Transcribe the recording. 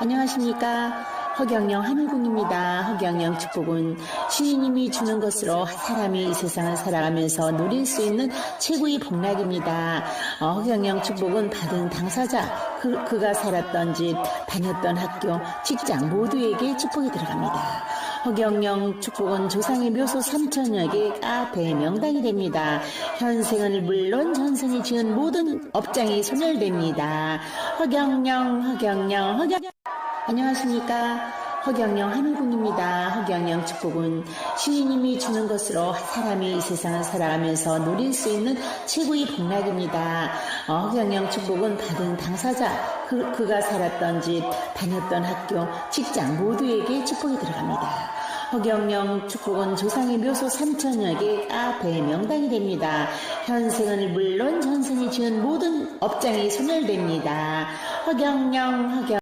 안녕하십니까. 허경영 하늘궁입니다. 허경영 축복은 신이님이 주는 것으로 사람이 이 세상을 살아가면서 누릴 수 있는 최고의 복락입니다. 어, 허경영 축복은 받은 당사자, 그, 그가 살았던 집, 다녔던 학교, 직장 모두에게 축복이 들어갑니다. 허경영 축복은 조상의 묘소 3천여 개 카페 명당이 됩니다. 현생은 물론 전생에 지은 모든 업장이 소멸됩니다. 허경영, 허경영, 허경. 안녕하십니까. 허경영 하늘궁입니다. 허경영 축복은 신이님이 주는 것으로 사람이 이 세상을 살아가면서 누릴 수 있는 최고의 복락입니다. 어, 허경영 축복은 받은 당사자, 그, 그가 살았던 집, 다녔던 학교, 직장 모두에게 축복이 들어갑니다. 허경영 축복은 조상의 묘소 3천여 개 카페 명당이 됩니다. 현생은 물론 전생에 지은 모든 업장이 소멸됩니다. 허경영, 허경